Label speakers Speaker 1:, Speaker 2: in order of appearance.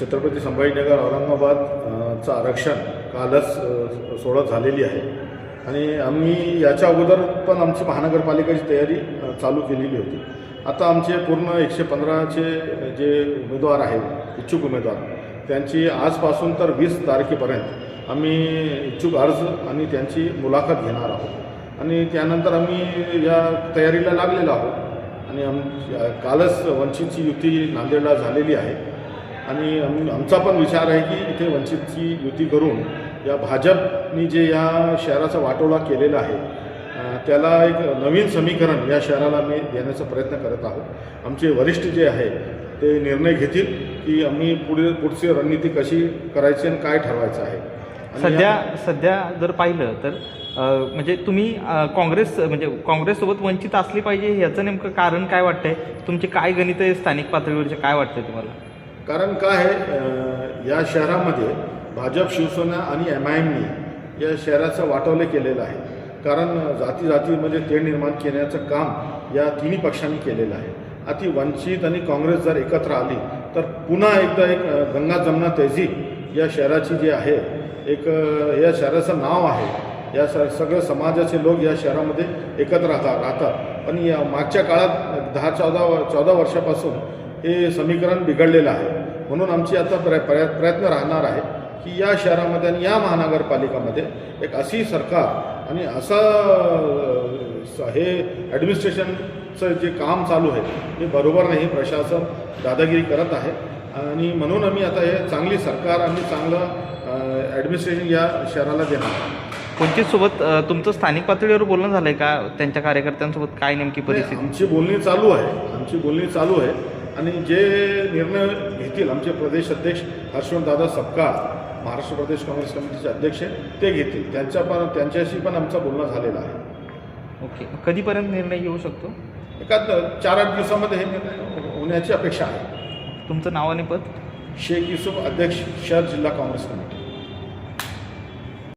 Speaker 1: छत्रपती संभाजीनगर औरंगाबाद चं आरक्षण कालच सोडत झालेली आहे. आणि आम्ही याच्या अगोदर पण आमची महानगरपालिकेची तयारी चालू केलेली होती. आता आमचे पूर्ण एकशे पंधराचे जे उमेदवार आहेत इच्छुक उमेदवार त्यांची आजपासून तर वीस तारखेपर्यंत आम्ही इच्छुक अर्ज आणि त्यांची मुलाखत घेणार आहोत. आणि त्यानंतर आम्ही या तयारीला लागलेलो आहोत. आणि आम कालच वंचितची युती नांदेडला झालेली आहे. आणि आम- आमचा पण विचार आहे की इथे वंचितची युती करून या भाजपनी जे या शहराचा वाटोळा केलेला आहे त्याला एक नवीन समीकरण या शहराला मी देण्याचा प्रयत्न करत आहोत. आमचे वरिष्ठ जे आहे ते निर्णय घेतील की आम्ही पुढे पुढची रणनीती कशी करायची आणि काय ठरवायचं आहे.
Speaker 2: सध्या सध्या जर पाहिलं तर म्हणजे तुम्ही काँग्रेस म्हणजे काँग्रेससोबत वंचित असली पाहिजे याचं नेमकं कारण काय वाटतंय? तुमचे काय गणित आहे स्थानिक पातळीवरचे काय वाटतंय तुम्हाला?
Speaker 1: कारण काय आहे? या शहरामध्ये भाजप शिवसेना आणि एम आय एमनी या शहराचं वाटवले केलेलं आहे. कारण जाती जातीमध्ये तेढ निर्माण केण्याचं काम या तिन्ही पक्षांनी केलेलं आहे. अति वंचित आणि काँग्रेस जर एकत्र आली तर पुन्हा एकदा एक गंगा जमना तहजीब या शहराची जी आहे एक या शहराचं नाव आहे. या स सगळं समाजाचे लोक या शहरामध्ये एकत्र राहतात. राहतात पण या मागच्या काळात दहा चौदा चौदा वर्षापासून हे समीकरण बिघडलेलं आहे. म्हणून आमची आता प्र प्रय प्रयत्न राहणार आहे की या शहरामध्ये आणि या महानगरपालिकामध्ये एक अशी सरकार आणि असं हे ॲडमिनिस्ट्रेशनचं जे काम चालू आहे हे बरोबर नाही. प्रशासन दादागिरी करत आहे. आणि म्हणून आम्ही आता हे चांगली सरकार आणि चांगलं ॲडमिनिस्ट्रेशन या शहराला देणार आहे.
Speaker 2: अ, तुमचं स्थानिक पातळीवर बोलणं झालंय का? त्यांच्या कार्यकर्त्यांसोबत काय नेमकी परिस्थिती?
Speaker 1: आमची बोलणी चालू आहे. आमची बोलणी चालू आहे. आणि जे निर्णय घेतील आमचे प्रदेश अध्यक्ष हर्षवंतदादा सपकाळ महाराष्ट्र प्रदेश काँग्रेस कमिटीचे अध्यक्ष ते घेतील. त्यांच्या पण त्यांच्याशी पण आमचं बोलणं झालेलं आहे.
Speaker 2: ओके. कधीपर्यंत निर्णय येऊ शकतो?
Speaker 1: एखाद चार आठ दिवसामध्ये हे निर्णय होण्याची अपेक्षा आहे.
Speaker 2: तुमचं नाव आणि पद?
Speaker 1: शेख युसुफ अध्यक्ष शहर जिल्हा काँग्रेस कमिटी.